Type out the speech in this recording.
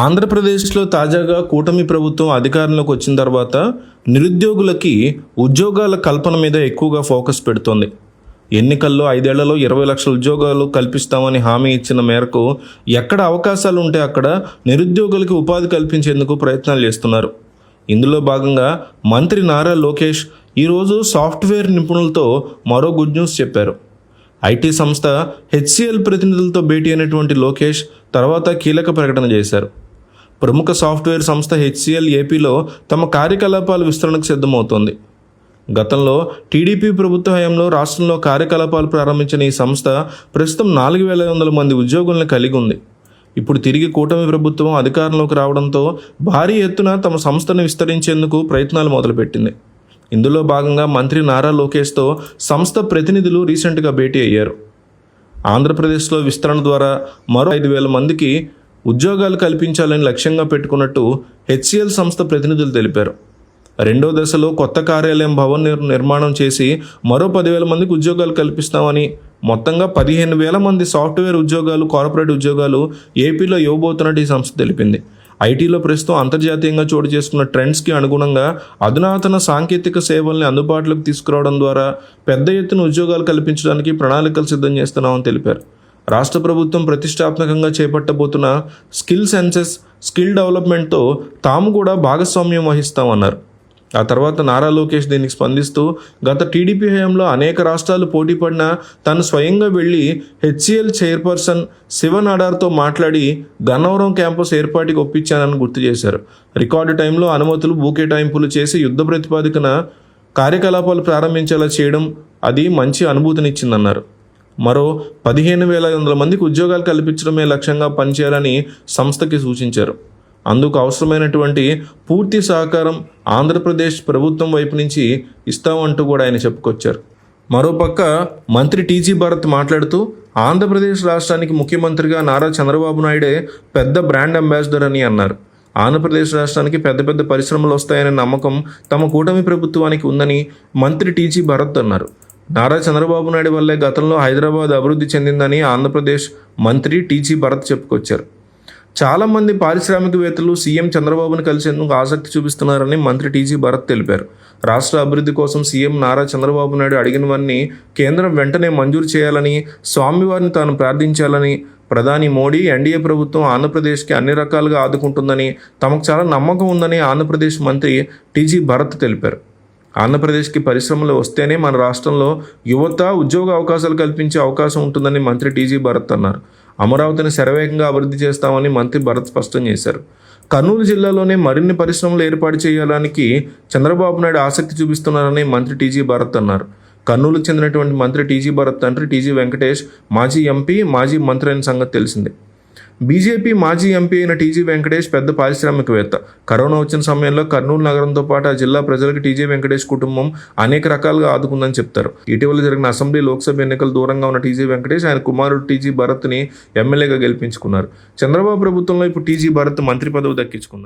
ఆంధ్రప్రదేశ్లో తాజాగా కూటమి ప్రభుత్వం అధికారంలోకి వచ్చిన తర్వాత నిరుద్యోగులకి ఉద్యోగాల కల్పన మీద ఎక్కువగా ఫోకస్ పెడుతోంది. ఎన్నికల్లో ఐదేళ్ళలో ఇరవై లక్షల ఉద్యోగాలు కల్పిస్తామని హామీ ఇచ్చిన మేరకు ఎక్కడ అవకాశాలు ఉంటే అక్కడ నిరుద్యోగులకి ఉపాధి కల్పించేందుకు ప్రయత్నాలు చేస్తున్నారు. ఇందులో భాగంగా మంత్రి నారా లోకేష్ ఈరోజు సాఫ్ట్వేర్ నిపుణులతో మరో గుడ్ న్యూస్ చెప్పారు. ఐటీ సంస్థ హెచ్సిఎల్ ప్రతినిధులతో భేటీ అయినటువంటి లోకేష్ తర్వాత కీలక ప్రకటన చేశారు. ప్రముఖ సాఫ్ట్వేర్ సంస్థ హెచ్సిఎల్ ఏపీలో తమ కార్యకలాపాల విస్తరణకు సిద్ధమవుతోంది. గతంలో టీడీపీ ప్రభుత్వ హయాంలో రాష్ట్రంలో కార్యకలాపాలు ప్రారంభించిన ఈ సంస్థ ప్రస్తుతం నాలుగు వేల ఐదు వందల మంది ఉద్యోగులను కలిగి ఉంది. ఇప్పుడు తిరిగి కూటమి ప్రభుత్వం అధికారంలోకి రావడంతో భారీ ఎత్తున తమ సంస్థను విస్తరించేందుకు ప్రయత్నాలు మొదలుపెట్టింది. ఇందులో భాగంగా మంత్రి నారా లోకేష్తో సంస్థ ప్రతినిధులు రీసెంట్గా భేటీ అయ్యారు. ఆంధ్రప్రదేశ్లో విస్తరణ ద్వారా మరో ఐదు వేల మందికి ఉద్యోగాలు కల్పించాలని లక్ష్యంగా పెట్టుకున్నట్టు హెచ్సిఎల్ సంస్థ ప్రతినిధులు తెలిపారు. రెండో దశలో కొత్త కార్యాలయం భవన్ నిర్మాణం చేసి మరో పదివేల మందికి ఉద్యోగాలు కల్పిస్తామని మొత్తంగా పదిహేను వేల మంది సాఫ్ట్వేర్ ఉద్యోగాలు కార్పొరేట్ ఉద్యోగాలు ఏపీలో ఇవ్వబోతున్నట్టు ఈ సంస్థ తెలిపింది. ఐటీలో ప్రస్తుతం అంతర్జాతీయంగా చోటు చేసుకున్న ట్రెండ్స్కి అనుగుణంగా అధునాతన సాంకేతిక సేవల్ని అందుబాటులోకి తీసుకురావడం ద్వారా పెద్ద ఎత్తున ఉద్యోగాలు కల్పించడానికి ప్రణాళికలు సిద్ధం చేస్తున్నామని తెలిపారు. రాష్ట్ర ప్రభుత్వం ప్రతిష్టాత్మకంగా చేపట్టబోతున్న స్కిల్ సెన్సెస్ స్కిల్ డెవలప్మెంట్తో తాము కూడా భాగస్వామ్యం వహిస్తామన్నారు. ఆ తర్వాత నారా లోకేష్ దీనికి స్పందిస్తూ గత టీడీపీ హయాంలో అనేక రాష్ట్రాలు పోటీ పడినా తాను స్వయంగా వెళ్ళి హెచ్సిఎల్ చైర్పర్సన్ శివనాడార్తో మాట్లాడి గన్నవరం క్యాంపస్ ఏర్పాటుకి ఒప్పించానని గుర్తు చేశారు. రికార్డు టైంలో అనుమతులు భూకేటాయింపులు చేసి యుద్ధ ప్రతిపాదికన కార్యకలాపాలు ప్రారంభించేలా చేయడం అది మంచి అనుభూతినిచ్చిందన్నారు. మరో పదిహేను వేల ఐదు వందల మందికి ఉద్యోగాలు కల్పించడమే లక్ష్యంగా పనిచేయాలని సంస్థకి సూచించారు. అందుకు అవసరమైనటువంటి పూర్తి సహకారం ఆంధ్రప్రదేశ్ ప్రభుత్వం వైపు నుంచి ఇస్తామంటూ కూడా ఆయన చెప్పుకొచ్చారు. మరోపక్క మంత్రి టీజీ భారత్ మాట్లాడుతూ ఆంధ్రప్రదేశ్ రాష్ట్రానికి ముఖ్యమంత్రిగా నారా చంద్రబాబు నాయుడే పెద్ద బ్రాండ్ అంబాసిడర్ అని అన్నారు. ఆంధ్రప్రదేశ్ రాష్ట్రానికి పెద్ద పెద్ద పరిశ్రమలు వస్తాయనే నమ్మకం తమ కూటమి ప్రభుత్వానికి ఉందని మంత్రి టీజీ భరత్ అన్నారు. నారా చంద్రబాబు నాయుడు వల్లే గతంలో హైదరాబాద్ అభివృద్ధి చెందిందని ఆంధ్రప్రదేశ్ మంత్రి టీజీ భరత్ చెప్పుకొచ్చారు. చాలామంది పారిశ్రామికవేత్తలు సీఎం చంద్రబాబును కలిసేందుకు ఆసక్తి చూపిస్తున్నారని మంత్రి టీజీ భరత్ తెలిపారు. రాష్ట్ర అభివృద్ధి కోసం సీఎం నారా చంద్రబాబు నాయుడు అడిగినవన్నీ కేంద్రం వెంటనే మంజూరు చేయాలని స్వామివారిని తాను ప్రార్థించాలని ప్రధాని మోడీ ఎన్డీఏ ప్రభుత్వం ఆంధ్రప్రదేశ్కి అన్ని రకాలుగా ఆదుకుంటుందని తమకు చాలా నమ్మకం ఉందని ఆంధ్రప్రదేశ్ మంత్రి టీజీ భరత్ తెలిపారు. ఆంధ్రప్రదేశ్కి పరిశ్రమలు వస్తేనే మన రాష్ట్రంలో యువత ఉద్యోగ అవకాశాలు కల్పించే అవకాశం ఉంటుందని మంత్రి టీజీ భరత్ అన్నారు. అమరావతిని శరవేగంగా అభివృద్ధి చేస్తామని మంత్రి భరత్ స్పష్టం చేశారు. కర్నూలు జిల్లాలోనే మరిన్ని పరిశ్రమలు ఏర్పాటు చేయడానికి చంద్రబాబు నాయుడు ఆసక్తి చూపిస్తున్నారని మంత్రి టీజీ భరత్ అన్నారు. కర్నూలుకు చెందినటువంటి మంత్రి టీజీ భరత్ తండ్రి టీజీ వెంకటేష్ మాజీ ఎంపీ మాజీ మంత్రి అయిన సంగతి తెలిసిందే. బీజేపీ మాజీ ఎంపీ అయిన టీజీ వెంకటేష్ పెద్ద పారిశ్రామికవేత్త. కరోనా వచ్చిన సమయంలో కర్నూలు నగరంతో పాటు ఆ జిల్లా ప్రజలకు టీజీ వెంకటేష్ కుటుంబం అనేక రకాలుగా ఆదుకుందని చెప్తారు. ఇటీవల జరిగిన అసెంబ్లీ లోక్సభ ఎన్నికలు దూరంగా ఉన్న టీజీ వెంకటేష్ ఆయన కుమారుడు టీజీ భరత్ని ఎమ్మెల్యేగా గెలిపించుకున్నారు. చంద్రబాబు ప్రభుత్వంలో ఇప్పుడు టీజీ భరత్ మంత్రి పదవి దక్కించుకున్నారు.